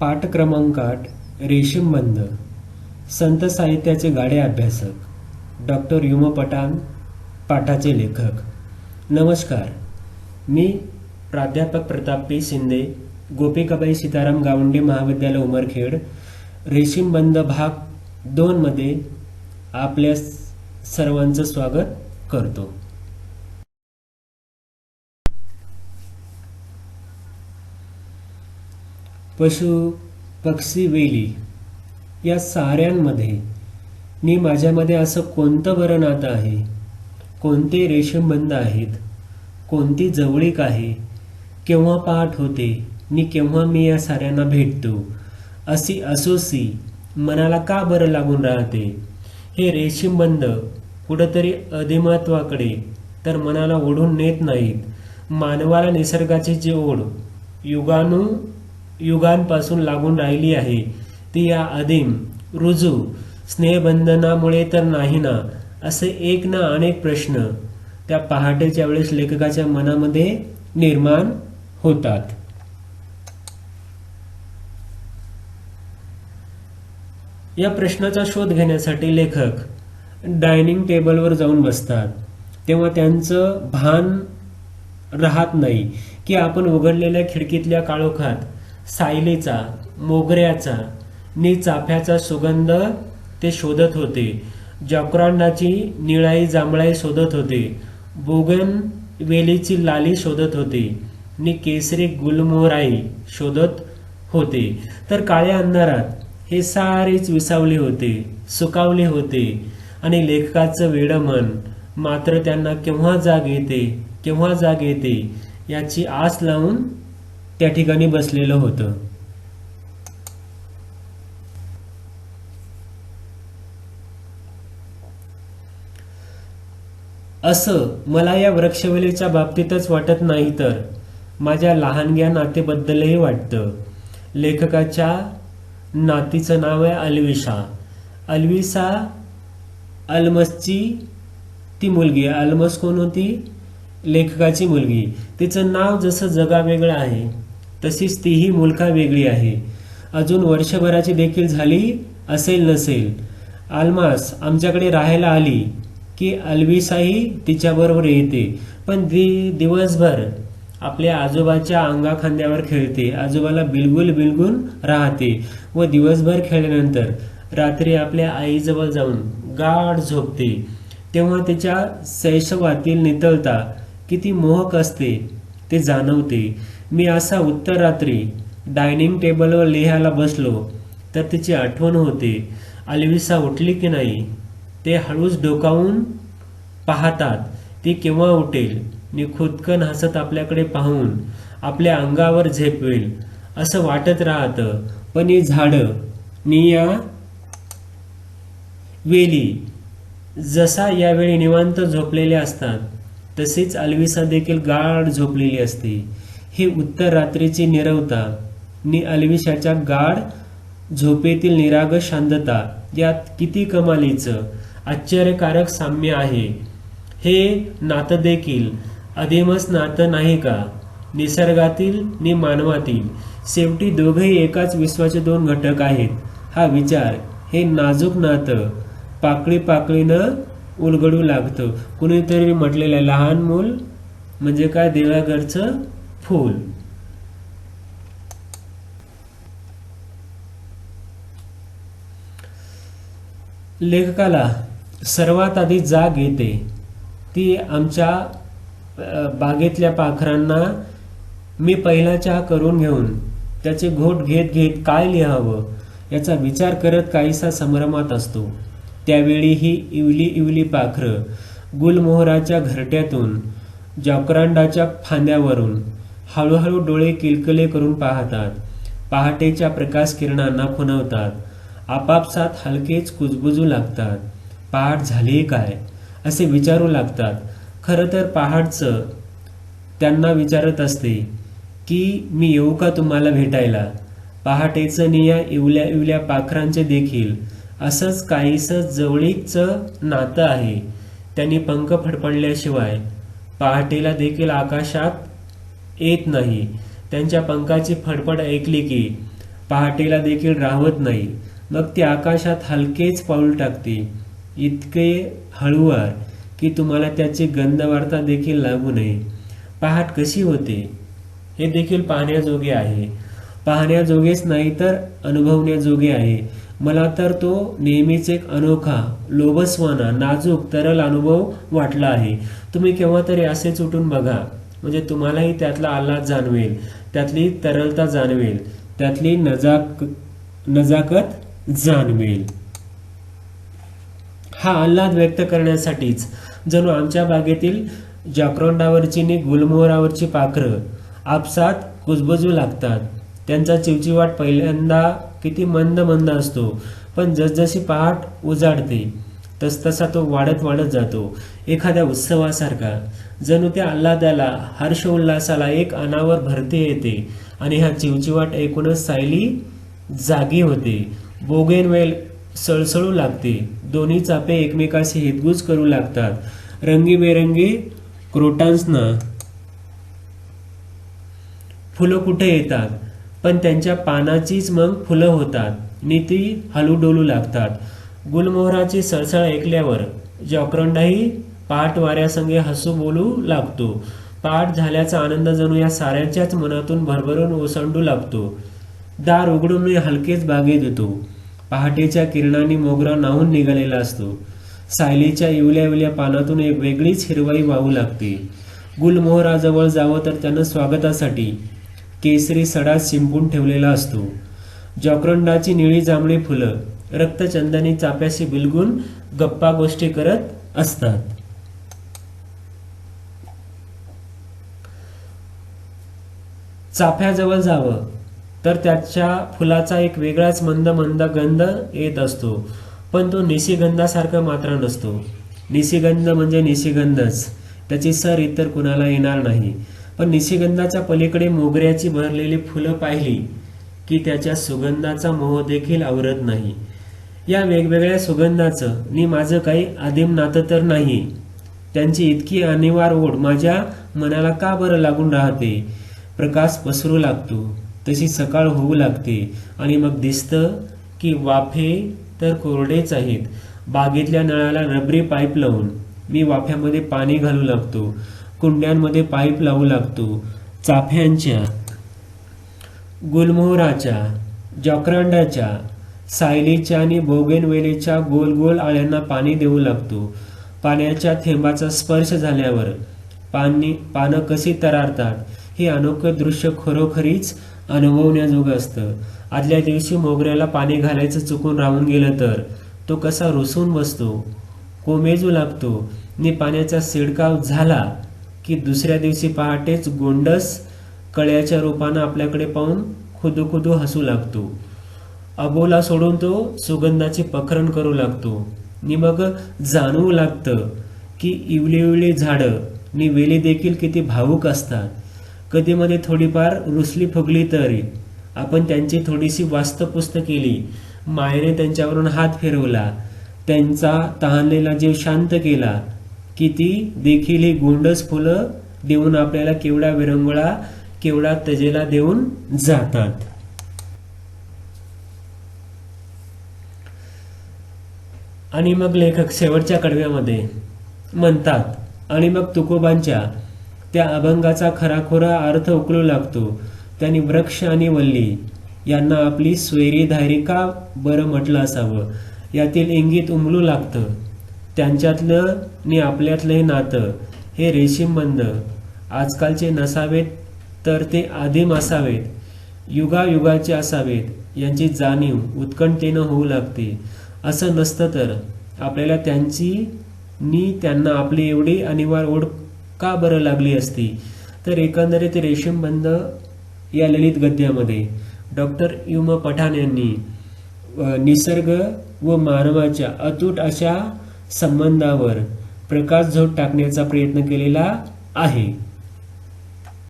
पाठ क्रमांक आठ रेशीमबंद संत साहित्याचे गाडे अभ्यासक डॉक्टर युम पठाण पाठाचे लेखक. नमस्कार. मी प्राध्यापक प्रताप पी. शिंदे गोपिकाबाई सीताराम गावंडे महाविद्यालय उमरखेड रेशीमबंद भाग दोनमध्ये आपल्या सर्वांचं स्वागत करतो. पशु पक्षी वेली या साऱ्यांमध्ये मी माझ्यामध्ये असं कोणतं बरं नातं आहे? कोणते रेशीमबंध आहेत? कोणती जवळीक आहे? केव्हा पाठ होते? मी केव्हा मी या साऱ्यांना भेटतो? अशी असोसी मनाला का बरं लागून राहते? हे रेशीमबंध कुठंतरी अधिमत्वाकडे तर मनाला ओढून नेत नाहीत. मानवाला निसर्गाची जी ओढ युगानु युगांपासून लागून राहिली आहे. ती या आदिम रुजू स्नेहबंधनामुळे तर नाही ना असे एक ना अनेक प्रश्न त्या पहाटेच्या वेळेस लेखकाच्या मनामध्ये निर्माण होतात. या प्रश्नाचा शोध घेण्यासाठी लेखक डायनिंग टेबलवर जाऊन बसतात. तेव्हा त्यांचं भान राहत नाही की आपण उघडलेल्या खिडकीतल्या काळोखात सायलेचा मोगऱ्याचा नि चाफ्याचा सुगंध ते शोधत होते. जॉकरांडाची निळाई जांभळाई शोधत होते. बोगन वेलीची लाली शोधत होते. नि केसरी गुलमोहराई शोधत होते. तर काळ्या अंधारात हे सारेच विसावले होते सुकावले होते आणि लेखकाचं वेडं मन मात्र त्यांना केव्हा जाग येते केव्हा जाग येते याची आस लावून त्या ठिकाणी बसलेलं होतं. असं मला या वृक्षवेलीच्या बाबतीतच वाटत नाही तर माझ्या लहानग्या नातेबद्दलही वाटतं. लेखकाच्या नातीचं नाव आहे अल्विशा. अल्विसा अल्मसची ती मुलगी आहे. अल्मस कोण होती? लेखकाची मुलगी. तिचं नाव जसं जगावेगळं आहे तशीच तीही मुलखा वेगळी आहे. अजून वर्षभराची देखील झाली असेल नसेल. आल्मास आमच्याकडे राहायला आली की अल्विसाही तिच्याबरोबर येते. पण ती दिवसभर आपल्या आजोबाच्या अंगा खांद्यावर खेळते. आजोबाला बिलगुल बिलगुल राहते व दिवसभर खेळल्यानंतर रात्री आपल्या आईजवळ जाऊन गाढ झोपते. तेव्हा तिच्या शैशवातील नितळता किती मोहक असते ते जाणवते. मी असा उत्तर रात्री डायनिंग टेबलवर लिहायला बसलो तर तिची आठवण होते. अल्विसा उठली की नाही? ते हळूच डोकावून पाहतात. ती केव्हा उठेल? नि खुदकन हसत आपल्याकडे पाहून आपल्या अंगावर झेपवेल असं वाटत राहतं. पण ही झाडं निया वेली जसा यावेळी निवांत झोपलेले असतात तसेच अल्विसा देखील गाढ झोपलेली असते. ही उत्तर रात्रीची निरवता. नि अल्विशाच्या गाढ झोपेतील निराग शांतता यात किती कमालीचं आश्चर्यकारक साम्य आहे. हे नातं देखील अधिमस नातं नाही का? निसर्गातील नि मानवातील शेवटी दोघेही एकाच विश्वाचे दोन घटक आहेत. हा विचार हे नाजूक नातं पाकळी पाकळीनं उलगडू लागतं. कुणीतरी म्हटलेलं लहान मूल म्हणजे काय देवाघरचं फूल. लेखकाला सर्वात आधी जाग येते. ती आमच्या बागेतल्या पाखरांना मी पहिला चहा करून घेऊन त्याचे घोट घेत घेत काय लिहावं याचा विचार करत काहीसा संभ्रमात असतो. त्यावेळी ही इवली इवली पाखरं गुलमोहराच्या घरट्यातून जॉकरांडाच्या फांद्यावरून हळूहळू डोळे किलकले करून पाहतात. पहाटेच्या प्रकाश किरणांना खुणवतात. आपापसात हलकेच कुजबुजू लागतात. पहाट झाली काय? असे विचारू लागतात. खरं तर पहाटचं त्यांना विचारत असते की मी येऊ का तुम्हाला भेटायला? पहाटेचं निया इवल्या इवल्या पाखरांचे देखील. असंच काहीसं जवळीकचं नातं आहे. त्यांनी पंख फडफडल्याशिवाय पहाटेला देखील आकाशात येत नाही. त्यांच्या पंखाची फडफड ऐकली की पहाटेला देखील राहत नाही. मग ती आकाशात हलकेच पाऊल टाकते. इतके हळूवार की तुम्हाला त्याची गंधवार्ता देखील लागू नये. पहाट कशी होते? हे देखील पाहण्याजोगे आहे. पाहण्याजोगेच नाही तर अनुभवण्याजोगे आहे. मला तर तो नेहमीच एक अनोखा लोभस्वाना नाजूक तरल अनुभव वाटला आहे. तुम्ही केव्हा तरी असेच उठून बघा. म्हणजे तुम्हालाही त्यातला आल्हाद जाणवेल त्यातली तरलता जाणवेल त्यातली नजाक नजाकत जाणवेल. हा आल्हाद व्यक्त करण्यासाठीच जणू आमच्या बागेतील जाक्रोंडावरची नि गुलमोहरावरची पाखरं आपसात कुजबजू लागतात. त्यांचा चिवचिवाट पहिल्यांदा किती मंद मंद असतो पण जसजशी पहाट उजाडते तसतसा तो वाढत वाढत जातो एखाद्या उत्सवासारखा. जणू त्या आल्हादाला हर्ष उल्हासाला एक अनावर भरते येते आणि हा चिवचिवाट ऐकूनच सायली जागी होते. बोगेनवेल सळसळू लागते. दोन्ही चापे एकमेकाशी हितगुज करू लागतात. रंगीबेरंगी क्रोटांसनं फुलं कुठे येतात? पण त्यांच्या पानाचीच मग फुलं होतात. नि ती डोलू लागतात. गुलमोहराची सळसळ ऐकल्यावर जॉक्रंडाही पाठ वाऱ्यासंगे हसू बोलू लागतो. पाठ झाल्याचा आनंद जणू या साऱ्यांच्याच मनातून भरभरून ओसंडू लागतो. दार उघडून मी हलकेच बागेत येतो पहाटेच्या किरणांनी मोगरा नाहून निघालेला असतो. सायलीच्या इवल्या इवल्या पानातून एक वेगळीच हिरवाई वाहू लागते. गुलमोहराजवळ जावं तर त्यानं स्वागतासाठी केसरी सडा शिंपून ठेवलेला असतो. जॉक्रंडाची निळी जांभळी फुलं रक्तचंदनी चाप्याशी बिलगून गप्पा गोष्टी करत असतात. चाफ्याजवळ जावं. तर त्याच्या फुलाचा एक वेगळाच मंद मंद गंध येत असतो. पण तो निशिगंधासारखा मात्र नसतो. निशिगंध म्हणजे निशिगंधच. त्याची सर इतर कुणाला येणार नाही. पण निशिगंधाच्या पलीकडे मोगऱ्याची भरलेली फुलं पाहिली की त्याच्या सुगंधाचा मोह देखील आवरत नाही. या वेगवेगळ्या सुगंधाचं नि माझं काही आदिम नातं तर नाही. त्यांची इतकी अनिवार ओढ माझ्या मनाला का बरं लागून राहते? प्रकाश पसरू लागतो. तशी सकाळ होऊ लागते. आणि मग दिसतं की वाफे तर कोरडेच आहेत. बागेतल्या नळाला रबरी पाईप लावून मी वाफ्यामध्ये पाणी घालू लागतो. कुंड्यांमध्ये पाईप लावू लागतो. चाफ्यांच्या गुलमोहराच्या जॉक्रांडाच्या सायलीच्या आणि बोगेनवेलीच्या गोल गोल आळ्यांना पाणी देऊ लागतो. पाण्याच्या थेंबाचा स्पर्श झाल्यावर पाणी पानं कशी तरारतात? हे अनोखं दृश्य खरोखरीच अनुभवण्याजोगं असतं. आदल्या दिवशी मोगऱ्याला पाणी घालायचं चुकून राहून गेलं तर तो कसा रुसून बसतो कोमेजू लागतो नि पाण्याचा शिडकाव झाला की दुसऱ्या दिवशी पहाटेच गोंडस कळ्याच्या रूपानं आपल्याकडे पाहून खुदू खुदू हसू लागतो. अबोला सोडून तो सुगंधाचे पखरण करू लागतो. नि मग जाणवू लागतं की इवली इवली झाडं नि वेली देखील किती भावूक असतात. कधीमध्ये थोडीफार रुसली फुगली तरी आपण त्यांची थोडीशी वास्तपुस्त केली. मायेने त्यांच्यावरून हात फिरवला. त्यांचा तहानलेला जीव शांत केला. की ती देखील ही गोंडस फुलं देऊन आपल्याला केवढा विरंगुळा केवढा तजेला देऊन जातात. आणि मग लेखक शेवटच्या कडव्यामध्ये म्हणतात आणि मग तुकोबांच्या त्या अभंगाचा खराखोरा अर्थ उकलू लागतो. त्यांनी वृक्ष आणि वल्ली यांना आपली स्वैरी धायरी का बरं म्हटलं असावं? यातील इंगित उमलू लागतं. त्यांच्यातलं आणि आपल्यातलं हे नातं हे रेशीमबंद आजकालचे नसावेत तर ते आदिम असावेत. युगायुगाचे असावेत. यांची जाणीव उत्कंठतेनं होऊ लागते. असं नसतं तर. आपल्याला त्यांची नी त्यांना आपली एवढी अनिवार्य ओढ का बरं लागली असती? तर एकंदरीत रेशीमबंद या ललित गद्यामध्ये डॉक्टर युम पठाण यांनी निसर्ग व मानवाच्या अतूट अशा संबंधावर प्रकाशझोत टाकण्याचा प्रयत्न केलेला आहे.